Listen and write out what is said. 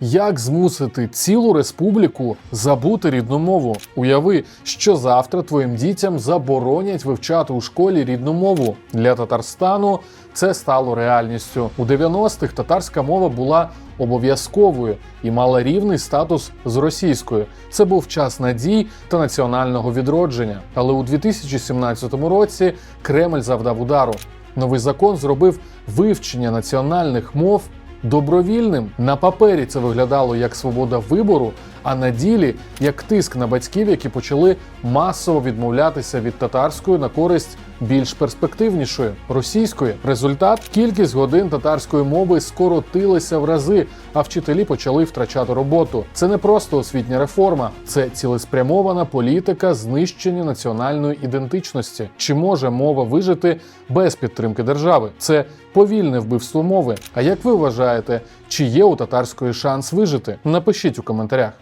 Як змусити цілу республіку забути рідну мову? Уяви, що завтра твоїм дітям заборонять вивчати у школі рідну мову. Для Татарстану це стало реальністю. У 90-х татарська мова була обов'язковою і мала рівний статус з російською. Це був час надій та національного відродження. Але у 2017 році Кремль завдав удару. Новий закон зробив вивчення національних мов добровільним. На папері це виглядало як свобода вибору, а на ділі як тиск на батьків, які почали масово відмовлятися від татарської на користь більш перспективнішої російської. Результат кількість годин татарської мови скоротилася в рази, а вчителі почали втрачати роботу. Це не просто освітня реформа, це цілеспрямована політика знищення національної ідентичності. Чи може мова вижити без підтримки держави? Це повільне вбивство мови. А як ви вважаєте, чи є у татарської шанс вижити? Напишіть у коментарях.